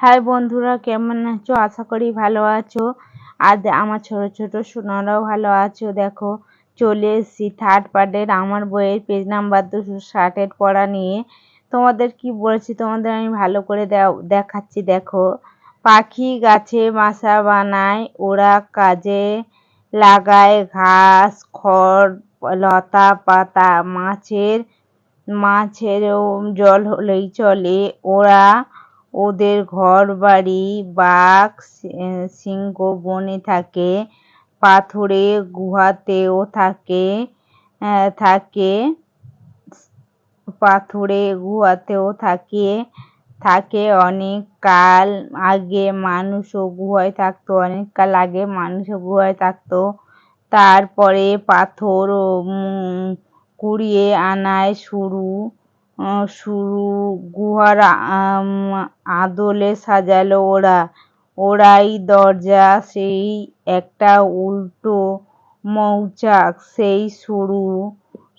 High বন্ধুরা, কেমন আছো? আশা করি ভালো আছো। আর আমার ছোট ছোট সোনারাও ভালো আছো। দেখো, চলে এসেছি থার্ড পার্টের আমার বইয়ের পেজ নাম্বার দুশো ষাটের পড়া নিয়ে। তোমাদের কি বলেছি, তোমাদের আমি ভালো করে দেখাচ্ছি। দেখো, পাখি গাছে বাসা বানায়, ওরা কাজে লাগায়, ঘাস, খড়, লতা পাতা, মাছের, মাছেরও জল হলেই চলে। ওরা ওদের ঘরবাড়ি, বাঘ, সিংহ বনে থাকে, পাথুরে গুহাতেও থাকে থাকে, পাথুরে গুহাতেও থাকে থাকে অনেক কাল আগে মানুষও গুহায় থাকতো, অনেক কাল আগে মানুষও গুহায় থাকতো। তারপরে পাথর কুড়িয়ে আনায় শুরু। শুরু গুহার আদলে সাজালো ওরা। ওরাই দরজা, সেই একটা উল্টো মৌচাক, সেই শুরু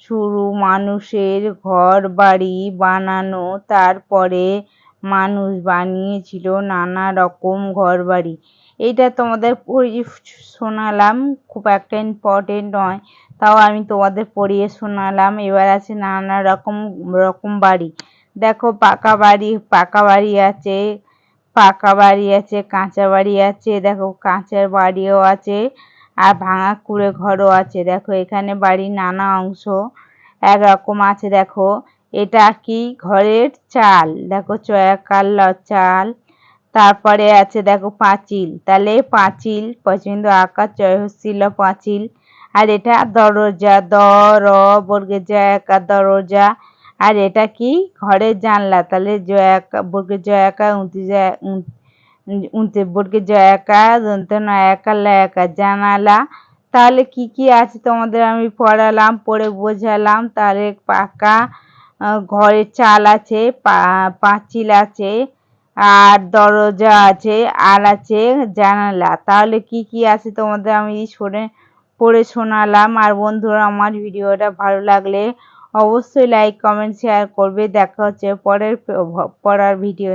শুরু মানুষের ঘর বাড়ি বানানো। তারপরে মানুষ বানিয়েছিল নানা রকম ঘর বাড়ি এইটা তোমাদের শোনালাম, খুব একটা ইম্পর্টেন্ট নয়, তাও আমি তোমাদের পড়িয়ে শোনালাম। এবার আছে নানা রকম রকম বাড়ি। দেখো পাকা বাড়ি পাকা বাড়ি আছে, পাকা বাড়ি আছে, কাঁচা বাড়ি আছে, দেখো কাঁচার বাড়িও আছে, আর ভাঙা কুড়ে ঘরও আছে। দেখো এখানে বাড়ির নানা অংশ একরকম আছে, দেখো। এটা কি ঘরের চাল? দেখো চয়াকাল চাল। তারপরে আছে দেখো পাঁচিল। তাহলে পাঁচিল, পছন্দ আঁকা চয় হচ্ছিল পাঁচিল। আর এটা দরজা দ র বর্গের একা দরজা। আর এটা কি ঘরের জানলা? তাহলে জয়াকা বর্গের জয়াকা উঁতি উঁতে বর্গের জয়াকা দন্ত নয়াকা, লয়াকা, জানালা। তাহলে কি কি আছে তোমাদের আমি পড়ালাম, পড়ে বোঝালাম। তাহলে পাকা ঘরের চাল আছে, পা, পাঁচিল আছে, আর দরজা আছে, আর আছে জানালা। তাহলে কি কি আছে তোমাদের আমি শুনে, পড়ে শোনালাম। আর বন্ধুরা, আমার ভিডিওটা ভালো লাগলে অবশ্যই লাইক কমেন্ট শেয়ার করবে। দেখা হচ্ছে পরের পড়ার ভিডিও